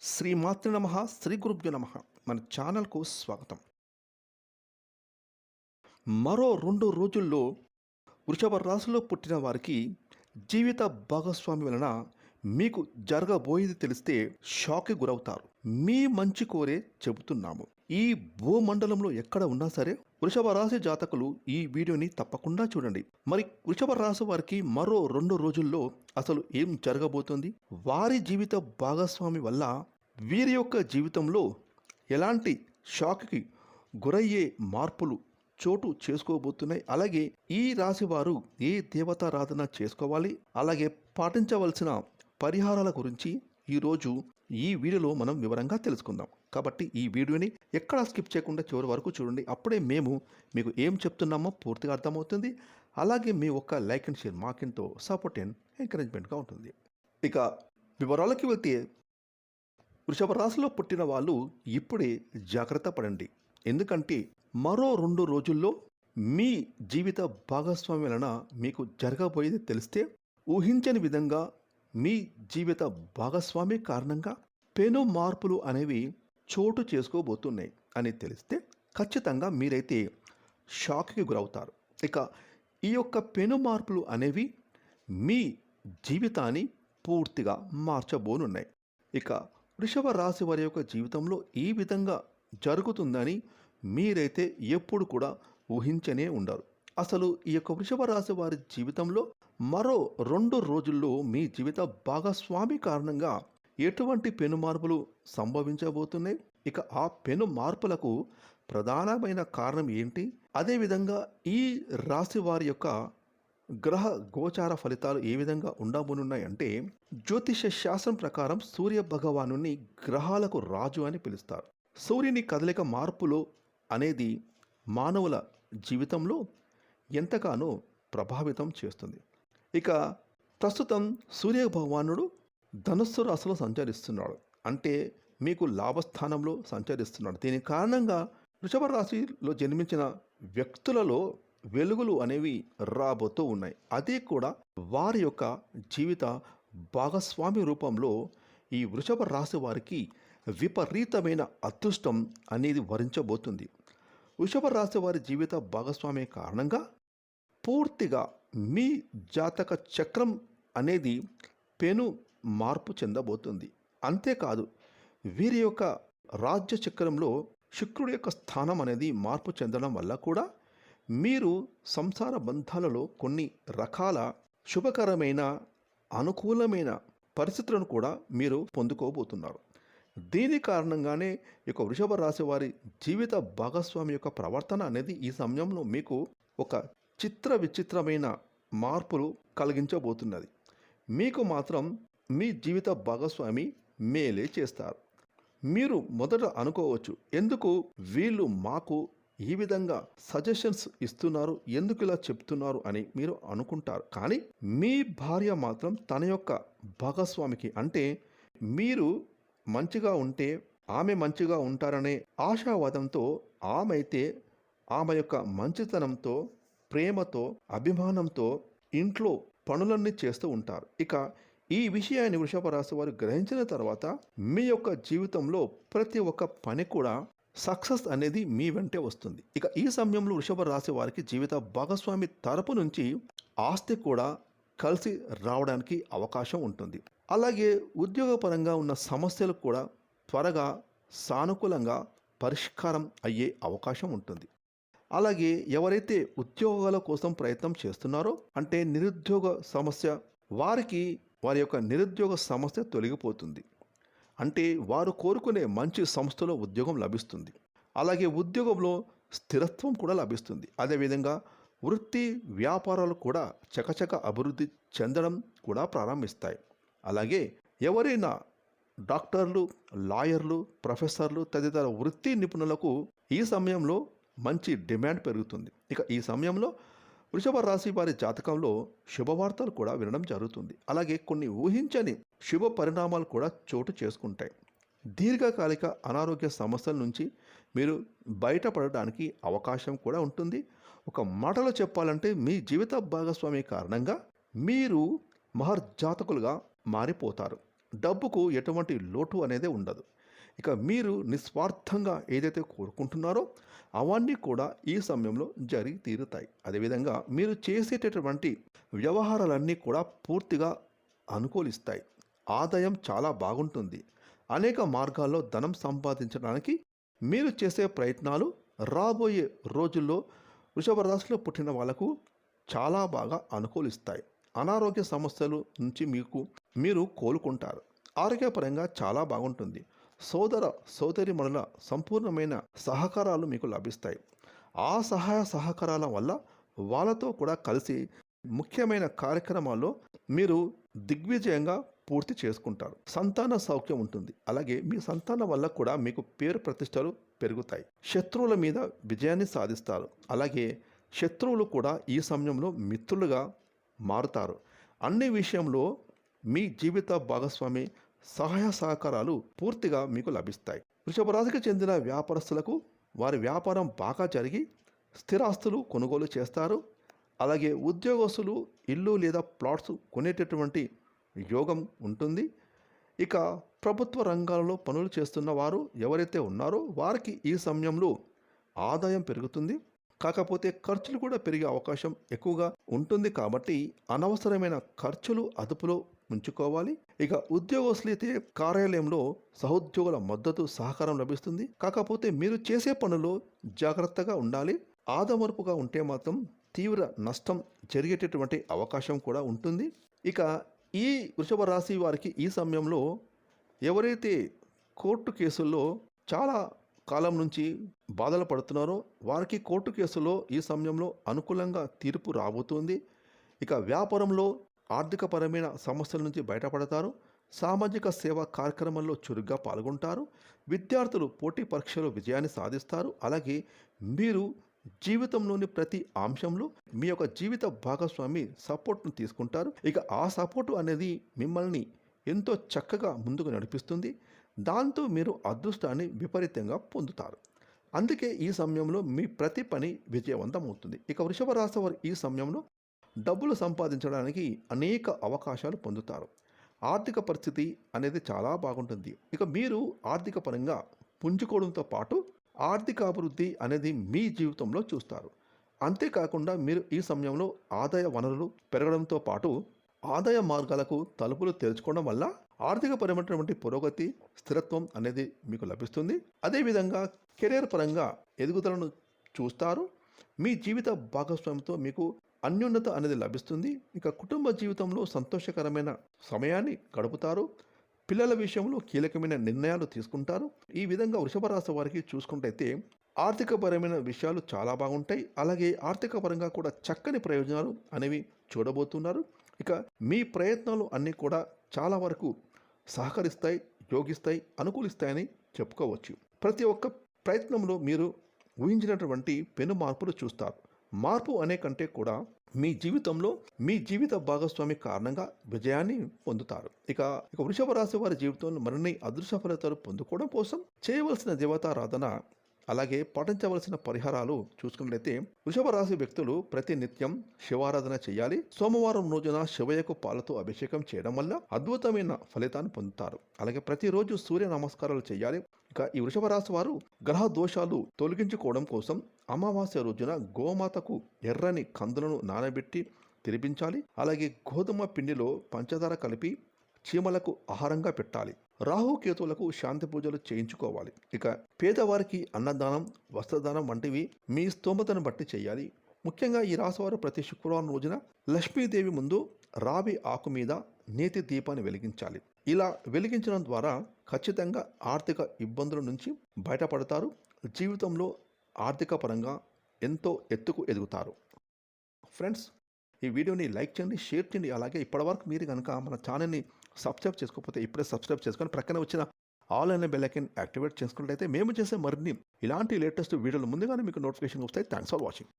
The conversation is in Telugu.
శ్రీ మాతృ నమ శ్రీ గురుభ్యు నమ. మన ఛానల్కు స్వాగతం. మరో రెండు రోజుల్లో వృషభ రాశిలో పుట్టిన వారికి జీవిత భాగస్వామి వలన మీకు జరగబోయేది తెలిస్తే షాక్కి గురవుతారు. మీ మంచి కోరే చెబుతున్నాము. ఈ భూమండలంలో ఎక్కడ ఉన్నా సరే వృషభ రాశి జాతకులు ఈ వీడియోని తప్పకుండా చూడండి. మరి వృషభ రాశి వారికి మరో రెండు రోజుల్లో అసలు ఏం జరగబోతుంది? వారి జీవిత భాగస్వామి వల్ల వీరి యొక్క జీవితంలో ఎలాంటి షాక్కి గురయ్యే మార్పులు చోటు చేసుకోబోతున్నాయి? అలాగే ఈ రాశి వారు ఏ దేవతారాధన చేసుకోవాలి? అలాగే పాటించవలసిన పరిహారాల గురించి ఈరోజు ఈ వీడియోలో మనం వివరంగా తెలుసుకుందాం. కాబట్టి ఈ వీడియోని ఎక్కడ స్కిప్ చేయకుండా చివరి వరకు చూడండి. అప్పుడే మేము మీకు ఏం చెప్తున్నామో పూర్తిగా అర్థమవుతుంది. అలాగే మీ ఒక్క లైక్ అండ్ షేర్ మాకింతో సపోర్ట్ అండ్ ఎంకరేజ్మెంట్గా ఉంటుంది. ఇక వివరాలకి వెళ్తే వృషభ రాశిలో పుట్టిన వాళ్ళు ఇప్పుడే జాగ్రత్త పడండి. ఎందుకంటే మరో రెండు రోజుల్లో మీ జీవిత భాగస్వామి వలన మీకు జరగబోయేది తెలిస్తే ఊహించని విధంగా మీ జీవిత భాగస్వామి కారణంగా పెను మార్పులు అనేవి చోటు చేసుకోబోతున్నాయి అని తెలిస్తే ఖచ్చితంగా మీరైతే షాక్కి గురవుతారు. ఇక ఈ యొక్క పెను మార్పులు అనేవి మీ జీవితాన్ని పూర్తిగా మార్చబోనున్నాయి. ఇక వృషభ రాశి వారి యొక్క జీవితంలో ఈ విధంగా జరుగుతుందని మీరైతే ఎప్పుడు కూడా ఊహించనే ఉండరు. అసలు ఈ యొక్క వృషభ రాశి వారి జీవితంలో మరో రెండు రోజుల్లో మీ జీవిత భాగస్వామి కారణంగా ఎటువంటి పెను మార్పులు సంభవించబోతున్నాయి? ఇక ఆ పెను మార్పులకు ప్రధానమైన కారణం ఏంటి? అదేవిధంగా ఈ రాశి వారి యొక్క గ్రహ గోచార ఫలితాలు ఏ విధంగా ఉండబోనున్నాయంటే జ్యోతిష శాస్త్రం ప్రకారం సూర్య భగవాను గ్రహాలకు రాజు అని పిలుస్తారు. సూర్యుని కదలిక మార్పులు అనేది మానవుల జీవితంలో ఎంతగానో ప్రభావితం చేస్తుంది. ఇక ప్రస్తుతం సూర్య భగవానుడు ధనుస్సు రాశిలో సంచరిస్తున్నాడు. అంటే మీకు లాభస్థానంలో సంచరిస్తున్నాడు. దీని కారణంగా వృషభ రాశిలో జన్మించిన వ్యక్తులలో వెలుగులు అనేవి రాబోతూ ఉన్నాయి. అది కూడా వారి యొక్క జీవిత భాగస్వామి రూపంలో ఈ వృషభ రాశి వారికి విపరీతమైన అదృష్టం అనేది వరించబోతుంది. వృషభ రాశి వారి జీవిత భాగస్వామి కారణంగా పూర్తిగా మీ జాతక చక్రం అనేది పెను మార్పు చెందబోతుంది. అంతేకాదు వీరి యొక్క రాజ్య చక్రంలో శుక్రుడి యొక్క స్థానం అనేది మార్పు చెందడం వల్ల కూడా మీరు సంసార బంధాలలో కొన్ని రకాల శుభకరమైన అనుకూలమైన పరిస్థితులను కూడా మీరు పొందుకోబోతున్నారు. దీని కారణంగానే యొక్క వృషభ రాశి వారి జీవిత భాగస్వామి యొక్క ప్రవర్తన అనేది ఈ సమయంలో మీకు ఒక చిత్ర విచిత్రమైన మార్పులు కలిగించబోతున్నది. మీకు మాత్రం మీ జీవిత భాగస్వామి మేలే చేస్తారు. మీరు మొదట అనుకోవచ్చు ఎందుకు వీళ్ళు మాకు ఈ విధంగా సజెషన్స్ ఇస్తున్నారు ఎందుకు ఇలా చెప్తున్నారు అని మీరు అనుకుంటారు. కానీ మీ భార్య మాత్రం తన యొక్క భాగస్వామికి అంటే మీరు మంచిగా ఉంటే ఆమె మంచిగా ఉంటారనే ఆశావాదంతో ఆమె అయితే ఆమె యొక్క మంచితనంతో ప్రేమతో అభిమానంతో ఇంట్లో పనులన్నీ చేస్తూ ఉంటారు. ఇక ఈ విషయాన్ని వృషభ రాశి వారు గ్రహించిన తర్వాత మీ యొక్క జీవితంలో ప్రతి ఒక్క పని కూడా సక్సెస్ అనేది మీ వెంటే వస్తుంది. ఇక ఈ సమయంలో వృషభ రాశి వారికి జీవిత భాగస్వామి తరపు నుంచి ఆస్తి కూడా కలిసి రావడానికి అవకాశం ఉంటుంది. అలాగే ఉద్యోగపరంగా ఉన్న సమస్యలు కూడా త్వరగా సానుకూలంగా పరిష్కారం అయ్యే అవకాశం ఉంటుంది. అలాగే ఎవరైతే ఉద్యోగాల కోసం ప్రయత్నం చేస్తున్నారో అంటే నిరుద్యోగ సమస్య వారికి వారి యొక్క నిరుద్యోగ సమస్య తొలగిపోతుంది. అంటే వారు కోరుకునే మంచి సంస్థలో ఉద్యోగం లభిస్తుంది. అలాగే ఉద్యోగంలో స్థిరత్వం కూడా లభిస్తుంది. అదేవిధంగా వృత్తి వ్యాపారాలు కూడా చకచక అభివృద్ధి చెందడం కూడా ప్రారంభిస్తాయి. అలాగే ఎవరైనా డాక్టర్లు లాయర్లు ప్రొఫెసర్లు తదితర వృత్తి నిపుణులకు ఈ సమయంలో మంచి డిమాండ్ పెరుగుతుంది. ఇక ఈ సమయంలో వృషభ రాశి వారి జాతకంలో శుభవార్తలు కూడా వినడం జరుగుతుంది. అలాగే కొన్ని ఊహించని శుభ పరిణామాలు కూడా చోటు చేసుకుంటాయి. దీర్ఘకాలిక అనారోగ్య సమస్యల నుంచి మీరు బయటపడడానికి అవకాశం కూడా ఉంటుంది. ఒక మాటలో చెప్పాలంటే మీ జీవిత భాగస్వామి కారణంగా మీరు మహర్జాతకులుగా మారిపోతారు. డబ్బుకు ఎటువంటి లోటు అనేది ఉండదు. ఇక మీరు నిస్వార్థంగా ఏదైతే కోరుకుంటున్నారో అవన్నీ కూడా ఈ సమయంలో జరిగి తీరుతాయి. అదేవిధంగా మీరు చేసేటటువంటి వ్యవహారాలన్నీ కూడా పూర్తిగా అనుకూలిస్తాయి. ఆదాయం చాలా బాగుంటుంది. అనేక మార్గాల్లో ధనం సంపాదించడానికి మీరు చేసే ప్రయత్నాలు రాబోయే రోజుల్లో వృషభ రాశిలో పుట్టిన వాళ్ళకు చాలా బాగా అనుకూలిస్తాయి. అనారోగ్య సమస్యల నుంచి మీకు మీరు కోలుకుంటారు. ఆరోగ్యపరంగా చాలా బాగుంటుంది. సోదర సోదరిమణుల సంపూర్ణమైన సహకారాలు మీకు లభిస్తాయి. ఆ సహాయ సహకారాల వల్ల వాళ్ళతో కూడా కలిసి ముఖ్యమైన కార్యక్రమాల్లో మీరు దిగ్విజయంగా పూర్తి చేసుకుంటారు. సంతాన సౌఖ్యం ఉంటుంది. అలాగే మీ సంతానం వల్ల కూడా మీకు పేరు ప్రతిష్టలు పెరుగుతాయి. శత్రువుల మీద విజయాన్ని సాధిస్తారు. అలాగే శత్రువులు కూడా ఈ సమయంలో మిత్రులుగా మారుతారు. అన్ని విషయంలో మీ జీవిత భాగస్వామి సహాయ సహకారాలు పూర్తిగా మీకు లభిస్తాయి. వృషభ రాశికి చెందిన వ్యాపారస్తులకు వారి వ్యాపారం బాగా జరిగి స్థిరాస్తులు కొనుగోలు చేస్తారు. అలాగే ఉద్యోగస్తులు ఇల్లు లేదా ప్లాట్స్ కొనేటటువంటి యోగం ఉంటుంది. ఇక ప్రభుత్వ రంగాలలో పనులు చేస్తున్న వారు ఎవరైతే ఉన్నారో వారికి ఈ సమయంలో ఆదాయం పెరుగుతుంది. కాకపోతే ఖర్చులు కూడా పెరిగే అవకాశం ఎక్కువగా ఉంటుంది కాబట్టి అనవసరమైన ఖర్చులు అదుపులో ఉంచుకోవాలి ఇక ఉద్యోగస్తులైతే కార్యాలయంలో సహోద్యోగుల మద్దతు సహకారం లభిస్తుంది. కాకపోతే మీరు చేసే పనులు జాగ్రత్తగా ఉండాలి. ఆదమర్పుగా ఉంటే మాత్రం తీవ్ర నష్టం జరిగేటటువంటి అవకాశం కూడా ఉంటుంది. ఇక ఈ వృషభ రాశి వారికి ఈ సమయంలో ఎవరైతే కోర్టు కేసుల్లో చాలా కాలం నుంచి బాధలు పడుతున్నారో వారికి కోర్టు కేసులో ఈ సమయంలో అనుకూలంగా తీర్పు రాబోతుంది. ఇక వ్యాపారంలో ఆర్థికపరమైన సమస్యల నుంచి బయటపడతారు. సామాజిక సేవా కార్యక్రమంలో చురుగ్గా పాల్గొంటారు. విద్యార్థులు పోటీ పరీక్షలో విజయాన్ని సాధిస్తారు. అలాగే మీరు జీవితంలోని ప్రతి అంశంలో మీ యొక్క జీవిత భాగస్వామి సపోర్ట్ను తీసుకుంటారు. ఇక ఆ సపోర్టు అనేది మిమ్మల్ని ఎంతో చక్కగా ముందుకు నడిపిస్తుంది. దాంతో మీరు అదృష్టాన్ని విపరీతంగా పొందుతారు. అందుకే ఈ సమయంలో మీ ప్రతి పని విజయవంతం అవుతుంది. ఇక వృషభ రాశి వారు ఈ సమయంలో డబ్బులు సంపాదించడానికి అనేక అవకాశాలు పొందుతారు. ఆర్థిక పరిస్థితి అనేది చాలా బాగుంటుంది. ఇక మీరు ఆర్థిక పరంగా పుంజుకోవడంతో పాటు ఆర్థిక అభివృద్ధి అనేది మీ జీవితంలో చూస్తారు. అంతేకాకుండా మీరు ఈ సమయంలో ఆదాయ వనరులు పెరగడంతో పాటు ఆదాయ మార్గాలకు తలుపులు తెరుచుకోవడం వల్ల ఆర్థికపరమైనటువంటి పురోగతి స్థిరత్వం అనేది మీకు లభిస్తుంది. అదేవిధంగా కెరీర్ పరంగా ఎదుగుదలను చూస్తారు. మీ జీవిత భాగస్వామితో మీకు అన్యోన్యత అనేది లభిస్తుంది. ఇక కుటుంబ జీవితంలో సంతోషకరమైన సమయాన్ని గడుపుతారు. పిల్లల విషయంలో కీలకమైన నిర్ణయాలు తీసుకుంటారు. ఈ విధంగా వృషభ రాశి వారికి చూసుకుంటైతే ఆర్థికపరమైన విషయాలు చాలా బాగుంటాయి. అలాగే ఆర్థికపరంగా కూడా చక్కని ప్రయోజనాలు అనేవి చూడబోతున్నారు. ఇక మీ ప్రయత్నాలు అన్నీ కూడా చాలా వరకు సహకరిస్తాయి యోగిస్తాయి అనుకూలిస్తాయని చెప్పుకోవచ్చు. ప్రతి ఒక్క ప్రయత్నంలో మీరు ఊహించినటువంటి పెను మార్పులు చూస్తారు. మార్పు అనే కంటే కూడా మీ జీవితంలో మీ జీవిత భాగస్వామి కారణంగా విజయాన్ని పొందుతారు. ఇక ఇక వృషభ రాశి వారి జీవితంలో మరిన్ని అదృశ్య ఫలితాలు పొందుకోవడం కోసం చేయవలసిన దేవతారాధన అలాగే పాటించవలసిన పరిహారాలు చూసుకున్నట్లయితే వృషభ రాశి వ్యక్తులు ప్రతి నిత్యం శివారాధన చేయాలి. సోమవారం రోజున శివయ్యకు పాలతో అభిషేకం చేయడం వల్ల అద్భుతమైన ఫలితాన్ని పొందుతారు. అలాగే ప్రతిరోజు సూర్య నమస్కారాలు చేయాలి. ఇక ఈ వృషభ రాశి వారు గ్రహ దోషాలు తొలగించుకోవడం కోసం అమావాస్య రోజున గోమాతకు ఎర్రని కందులను నానబెట్టి తినిపించాలి. అలాగే గోధుమ పిండిలో పంచదార కలిపి చీమలకు ఆహారంగా పెట్టాలి. రాహుకేతువులకు శాంతి పూజలు చేయించుకోవాలి. ఇక పేదవారికి అన్నదానం వస్త్రదానం వంటివి మీ స్తోమతను బట్టి చేయాలి. ముఖ్యంగా ఈ రాశివారు ప్రతి శుక్రవారం రోజున లక్ష్మీదేవి ముందు రావి ఆకు మీద నేతి దీపాన్ని వెలిగించాలి. ఇలా వెలిగించడం ద్వారా ఖచ్చితంగా ఆర్థిక ఇబ్బందుల నుంచి బయటపడతారు. జీవితంలో ఆర్థిక పరంగా ఎంతో ఎత్తుకు ఎదుగుతారు. ఫ్రెండ్స్ ఈ వీడియోని లైక్ చేయండి షేర్ చేయండి. అలాగే ఇప్పటివరకు మీరు కనుక మన ఛానల్ని సబ్స్క్రైబ్ చేసుకోకపోతే ఇప్పుడే సబ్స్క్రైబ్ చేసుకొని ప్రక్కన వచ్చిన ఆల్ అనే బెల్ ఐకన్ యాక్టివేట్ చేసుకున్నట్లయితే మేము చేసే మరిన్ని ఇలాంటి లేటెస్ట్ వీడియోలు ముందుగానే మీకు నోటిఫికేషన్ వస్తాయి. Thanks for watching.